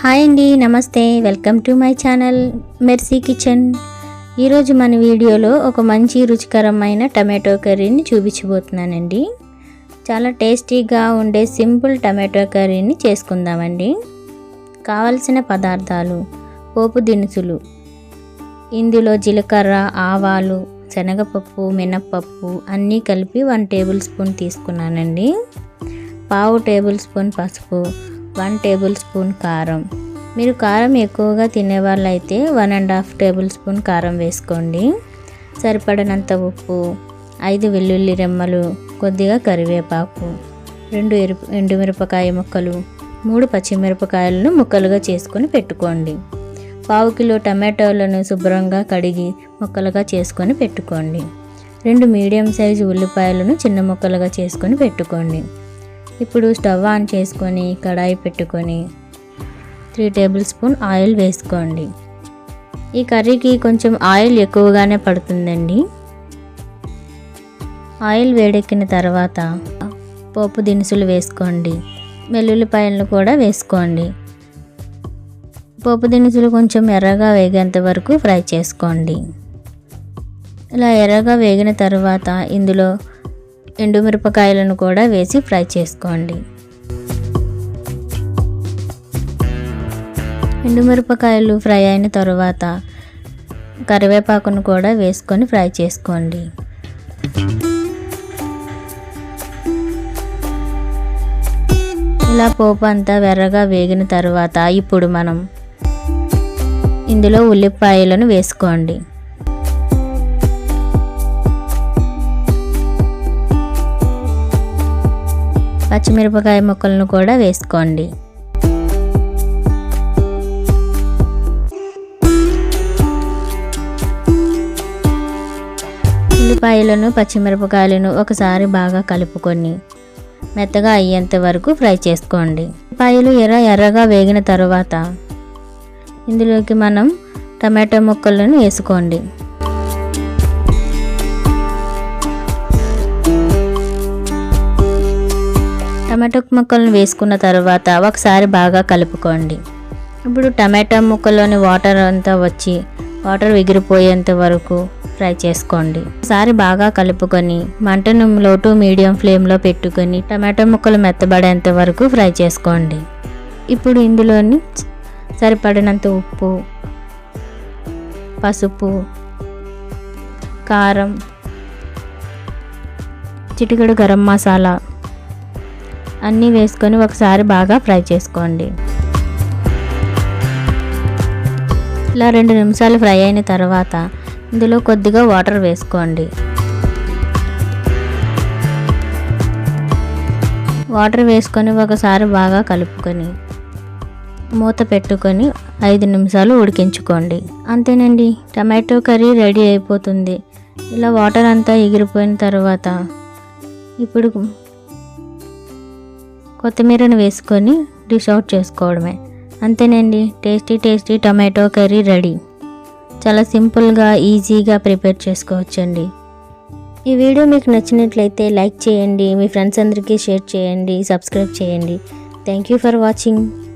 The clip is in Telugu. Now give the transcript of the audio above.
హాయ్ అండి నమస్తే. Welcome to my channel Mercy kitchen. ఈరోజు మన వీడియోలో ఒక మంచి రుచికరమైన టమాటో కర్రీని చూపించబోతున్నానండి. చాలా టేస్టీగా ఉండే సింపుల్ టమాటో కర్రీని చేసుకుందామండి. కావలసిన పదార్థాలు పోపు దినుసులు ఇందులో జీలకర్ర ఆవాలు శనగపప్పు మినప్పప్పు అన్నీ కలిపి వన్ టేబుల్ స్పూన్ తీసుకున్నానండి. పావు టేబుల్ స్పూన్ పసుపు వన్ టేబుల్ స్పూన్ కారం. మీరు కారం ఎక్కువగా తినే వాళ్ళైతే one and half tablespoon కారం వేసుకోండి. సరిపడినంత ఉప్పు ఐదు వెల్లుల్లి రెమ్మలు కొద్దిగా కరివేపాకు రెండు ఎరుపు ఎండుమిరపకాయ ముక్కలు మూడు పచ్చిమిరపకాయలను ముక్కలుగా చేసుకొని పెట్టుకోండి. పావు కిలో టమాటోలను శుభ్రంగా కడిగి ముక్కలుగా చేసుకొని పెట్టుకోండి. రెండు మీడియం సైజు ఉల్లిపాయలను చిన్న ముక్కలుగా చేసుకొని పెట్టుకోండి. ఇప్పుడు స్టవ్ ఆన్ చేసుకొని కడాయి పెట్టుకొని త్రీ టేబుల్ స్పూన్ ఆయిల్ వేసుకోండి. ఈ కర్రీకి కొంచెం ఆయిల్ ఎక్కువగానే పడుతుందండి. ఆయిల్ వేడెక్కిన తర్వాత పోపు దినుసులు వేసుకోండి. వెల్లుల్లిపాయలను కూడా వేసుకోండి. పోపు దినుసులు కొంచెం ఎర్రగా వేగేంత వరకు ఫ్రై చేసుకోండి. ఇలా ఎర్రగా వేగిన తర్వాత ఇందులో ఎండుమిరపకాయలను కూడా వేసి ఫ్రై చేసుకోండి. ఎండుమిరపకాయలు ఫ్రై అయిన తర్వాత కరివేపాకును కూడా వేసుకొని ఫ్రై చేసుకోండి. ఇలా పోపు అంతా వెర్రగా వేగిన తర్వాత ఇప్పుడు మనం ఇందులో ఉల్లిపాయలను వేసుకోండి. పచ్చిమిరపకాయ ముక్కలను కూడా వేసుకోండి. ఉల్లిపాయలను పచ్చిమిరపకాయలను ఒకసారి బాగా కలుపుకొని మెత్తగా అయ్యేంత వరకు ఫ్రై చేసుకోండి. ఉల్లిపాయలు ఎర్ర ఎర్రగా వేగిన తర్వాత ఇందులోకి మనం టమాటో ముక్కలను వేసుకోండి. టమాటో ముక్కలను వేసుకున్న తర్వాత ఒకసారి బాగా కలుపుకోండి. ఇప్పుడు టమాటో ముక్కలోని వాటర్ అంతా వచ్చి వాటర్ ఎగిరిపోయేంత వరకు ఫ్రై చేసుకోండి. ఒకసారి బాగా కలుపుకొని మంటను లో టు మీడియం ఫ్లేమ్లో పెట్టుకొని టమాటో ముక్కలు మెత్తబడేంత వరకు ఫ్రై చేసుకోండి. ఇప్పుడు ఇందులోని సరిపడినంత ఉప్పు పసుపు కారం చిటికెడు గరం మసాలా అన్నీ వేసుకొని ఒకసారి బాగా ఫ్రై చేసుకోండి. ఇలా రెండు నిమిషాలు ఫ్రై అయిన తర్వాత ఇందులో కొద్దిగా వాటర్ వేసుకోండి. వాటర్ వేసుకొని ఒకసారి బాగా కలుపుకొని మూత పెట్టుకొని ఐదు నిమిషాలు ఉడికించుకోండి. అంతేనండి టమాటో కర్రీ రెడీ అయిపోతుంది. ఇలా వాటర్ అంతా ఎగిరిపోయిన తర్వాత ఇప్పుడు కొత్తిమీరను వేసుకొని డిష్ అవుట్ చేసుకోవడమే. అంతేనండి. Tasty tasty tomato curry ready. చాలా సింపుల్గా ఈజీగా ప్రిపేర్ చేసుకోవచ్చండి. ఈ వీడియో మీకు నచ్చినట్లయితే లైక్ చేయండి. మీ ఫ్రెండ్స్ అందరికీ షేర్ చేయండి. సబ్స్క్రైబ్ చేయండి. Thank you for watching.